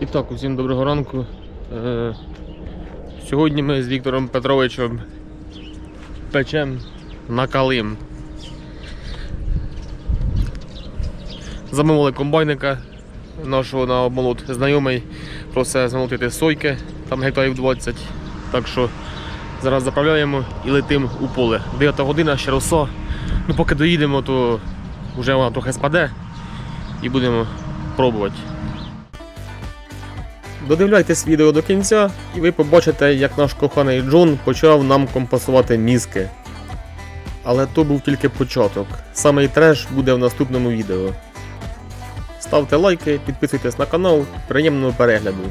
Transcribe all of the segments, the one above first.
І так, усім доброго ранку. Е, Сьогодні ми з Віктором Петровичем печем на калим. Замовили комбайника нашого на обмолот знайомий, просить замолотити сойки, там гектарів 20. Так що зараз заправляємо і летимо у поле. 9 година, ще роса. Ну поки доїдемо, то вже вона трохи спаде і будемо пробувати. Додивляйтесь відео до кінця, і ви побачите, як наш коханий Джон почав нам компасувати мізки. Але то був тільки початок. Самий треш буде в наступному відео. Ставте лайки, підписуйтесь на канал, приємного перегляду.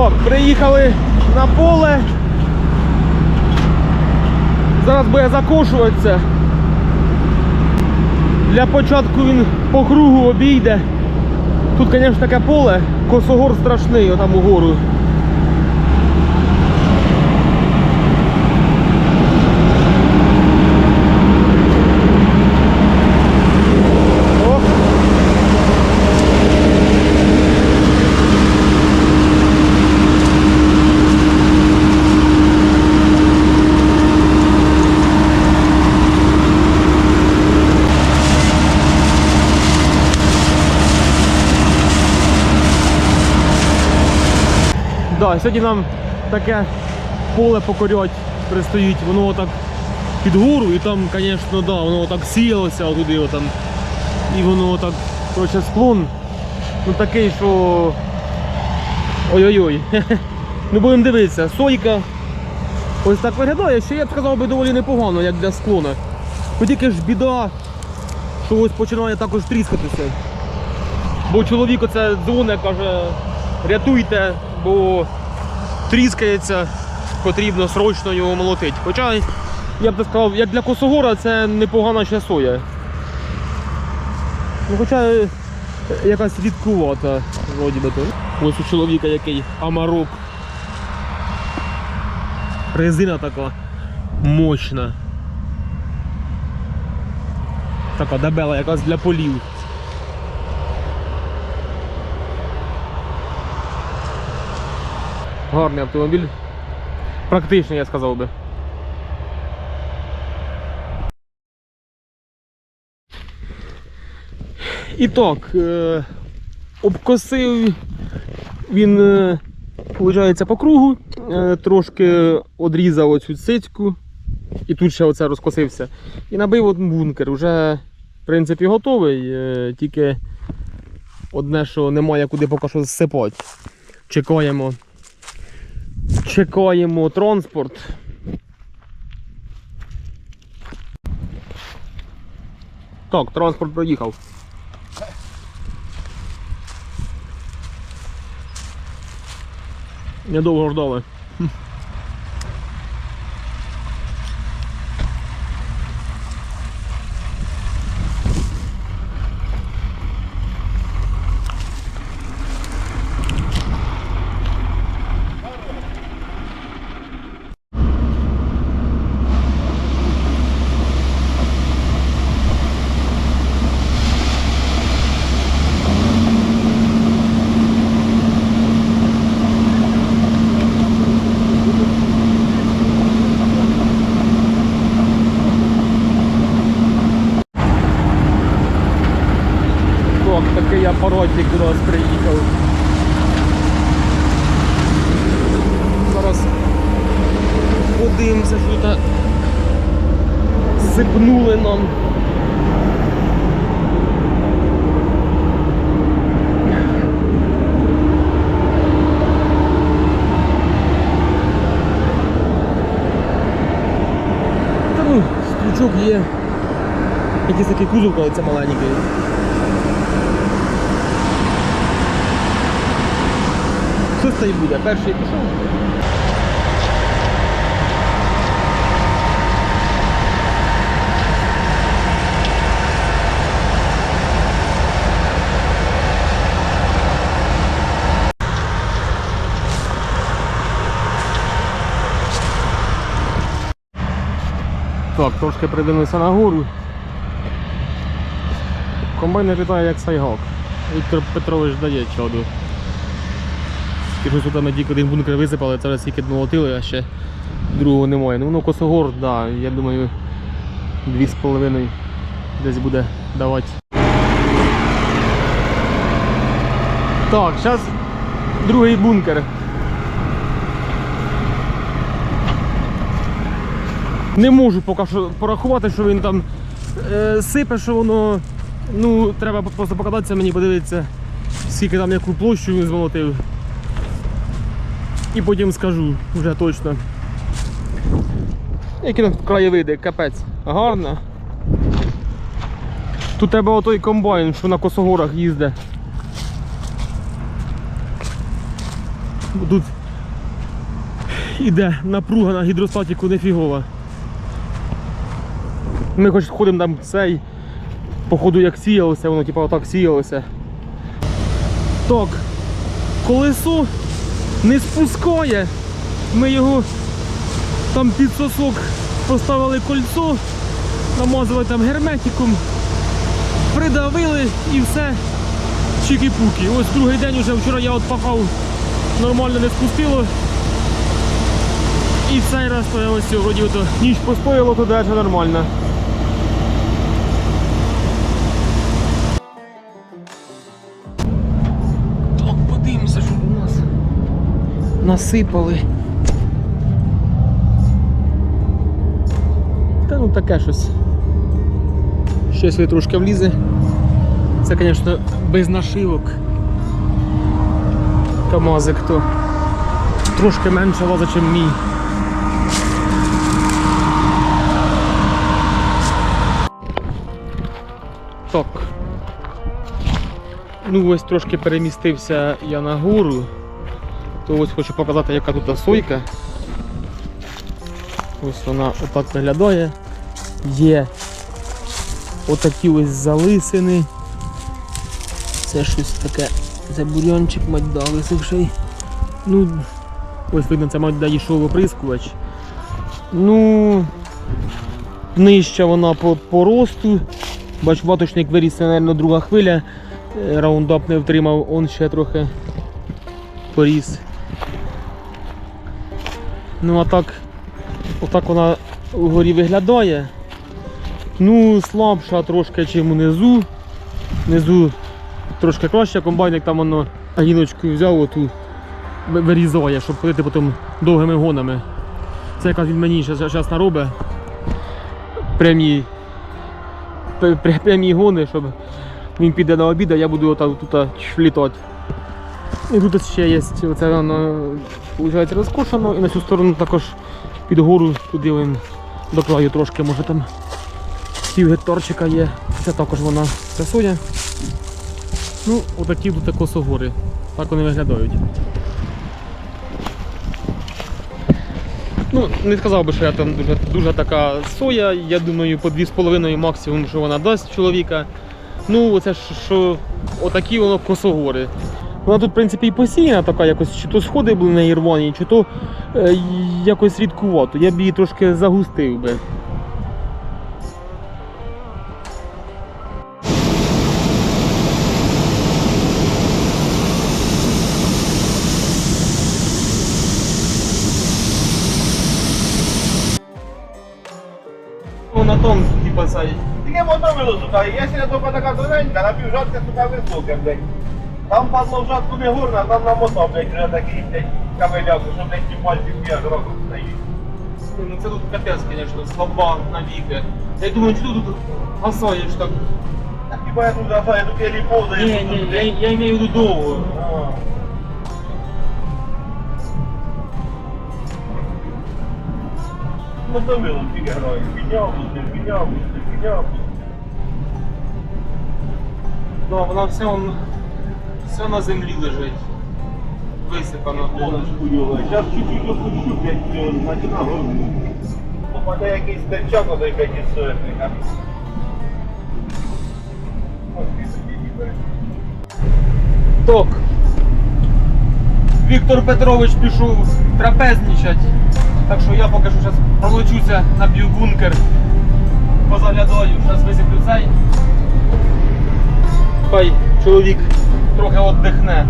Так, приїхали на поле. Зараз буде закошуватися. Для початку він по кругу обійде. Тут, звісно, таке поле, косогор страшний, отам угору. Да, сьогодні нам таке поле покорять пристоїть, воно так під гору і там, звісно, да, воно так сіялося отуди, отам. І воно так, коротше, склон. Ну такий, що. Ой-ой-ой. Ну будемо дивитися, сойка. Ось так виглядає, що я б сказав би доволі непогано, як для склона. Ну тільки ж біда, що ось починає також тріскатися. Бо чоловік оце дзвоне, каже, рятуйте, бо тріскається, потрібно срочно його молотити. Хоча, я б так сказав, як для косогора це непогана ще соя. Ну, хоча е, якась рідкувата, вроді би то. Ось у чоловіка який амарок. Резина така мощна. Така дебела, якась для полів. Гарний автомобіль. Практичний, я сказав би. І так, е, обкосив він, е, виходить, по кругу, е, трошки одрізав оцю цицьку, і тут ще оце розкосився. І набив один бункер. Уже, в принципі, готовий, е, тільки одне, що немає куди поки що зсипати. Чекаємо Чекаємо транспорт. Так, транспорт проїхав. Недовго ждали. Так, такий апаратик до нас приїхав. Зараз подивимося, що тут сипнули нам. Та ну, крючок є. Якийсь такий кузов, це маленький. Щось та й буде. Перший пішов. Так, трошки придивився на гору. Комбайн літає як сайгак. Віктор Петрович дає чаду. Тільки що ми тільки один бункер висипали, це раз тільки молотили, а ще другого немає. Ну воно косогор, так, да, я думаю, дві з половиною десь буде давати. Так, зараз другий бункер. Не можу поки що порахувати, що він там е, сипе, що воно. Ну, треба просто покататися мені, подивитися, скільки там яку площу він змолотив. І потім скажу вже точно. Які тут краєвиди, капець. Гарно. Тут тебе отой комбайн, що на косогорах їздить. Тут іде напруга на гідростатіку нефігова. Ми хоч ходимо там цей, походу як сіялося, воно типу отак сіялося. Так, колесо не спускає. Ми його там під сосок поставили кольцо, намазали там герметиком, придавили і все. Чики-пуки. Ось другий день уже вчора я от пахав, нормально не спустило. І в цей раз то я ось вроді ніч постояло, то далі нормально. Насипали. Та ну таке щось. Щось ви трошки влізе. Це, звісно, без нашивок. Камазик то трошки менше ваза, ніж мій. Так. Ну ось трошки перемістився я на гору. То ось хочу показати, яка тут сойка. Ось вона отак виглядає. Є отакі ось залисини. Це щось таке. Це бурьончик, мать да, висохший. Ну, ось видно, це мать да йшов оприскувач. Ну, нижча вона по, по росту. Бач, ваточник виріс, це, мабуть, друга хвиля. Е, Раундап не втримав, он ще трохи поріс. Ну а так, отак вона вгорі виглядає. Ну, слабша трошки, чим унизу. Внизу трошки краще, комбайник там воно агіночкою взяв оту вирізає, щоб ходити потім довгими гонами. Це якраз він мені зараз наробить. Прямі, пр- пр- прямі гони, щоб він піде на обід, а я буду отак тут літати. І тут ще є, оце воно виходить розкошено, і на цю сторону також під гору туди він до краю трошки, може там пів гектарчика є. Це також вона соя. Ну, отакі тут косогори. Так вони виглядають. Ну, не сказав би, що я там дуже, дуже така соя. Я думаю, по 2,5 максимум, що вона дасть чоловіка. Ну, це ж що отакі воно косогори. Вона тут, в принципі, і посіяна така якось, чи то сходи були на рвані, чи то е, якось рідкувато. Я б її трошки загустив би. Ну, на том, типа, цей. Тільки мотовило, сука, і якщо тільки така тоненька, на півжатка, сука, висока, блядь. Там падло в жатку не горна, там на мото, блядь, вже такий, блядь, камелявка, що, блядь, ті пальці п'ять років стоїть. Ну це тут капець, звісно, слаба навіки. Я думаю, чи ти тут гасаєш так? Так, хіба я тут я тут елі повзаю. Ні, ні, я, я маю в виду довго. А. мотовилом тільки грає. Підняв, пустив, підняв, пустив, підняв. Да, вона все, он, все на землі лежить. Висипано повністю. Зараз чуть-чуть опущу, блядь, натягнав. Попаде якийсь терчак, а із собі ніби. Так. Віктор Петрович пішов трапезничать. Так що я поки що зараз пролечуся на бункер. Позаглядаю, зараз висиплю цей. Хай чоловік трохи віддихне.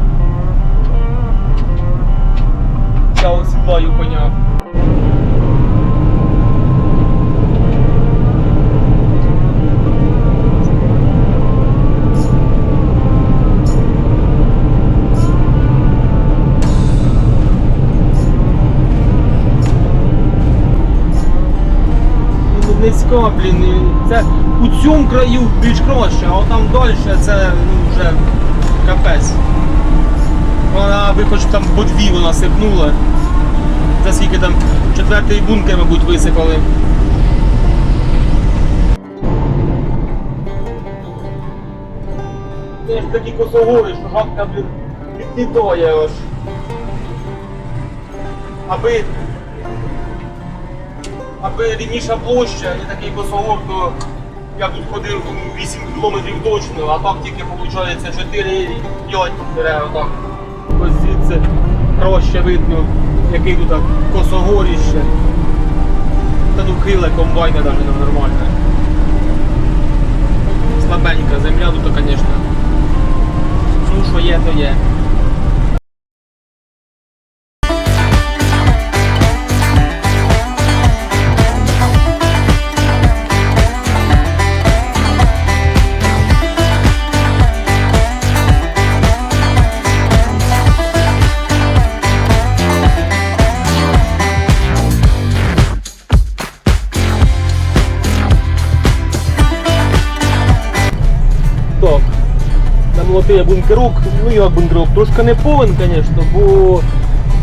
Я осідлаю коня. Ну, Низько, блін. Це у цьому краю більш краще, а там далі це ну, вже капець. Вона ви хоч там по дві вона сипнула. За скільки там четвертий бункер, мабуть, висипали. Це ж такі косогори, що жабка, блін, відлітає аж. Аби аби рівніша площа і такий косогор, то я тут ходив ну, 8 кілометрів точно, а так тільки виходить 4-5 отак. Ось звідси краще видно, який тут косогоріще. Та ну криле комбайна навіть не нормальне. Слабенька земля тут, звісно. Ну що є, то є. Намолотив бункерок, ну як бункерок, трошки не повен, звісно, бо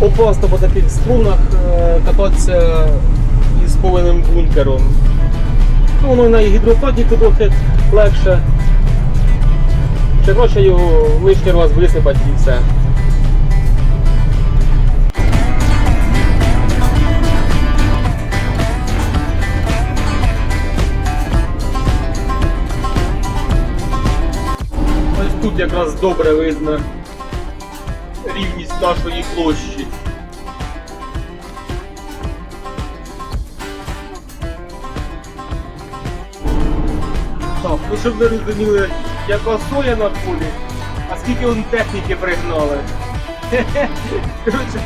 опасно по таких струнах е, кататися із повинним бункером. Ну, воно на гідрофатіку трохи легше. Ще краще його лишній раз висипати і все. Тут якраз добре видно рівність нашої площі. Так, ну щоб ви розуміли, яка соя на полі, а скільки он техніки пригнали. Коротше,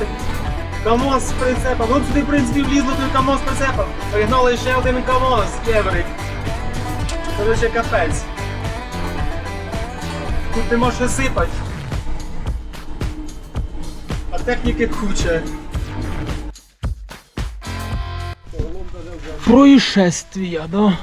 КАМАЗ з прицепом. От сюди, в принципі, влізло той КАМАЗ з прицепом. Пригнали ще один КАМАЗ, єврик. Коротше, капець. Тут не що сипати. А техніки куча. Происшествия, да?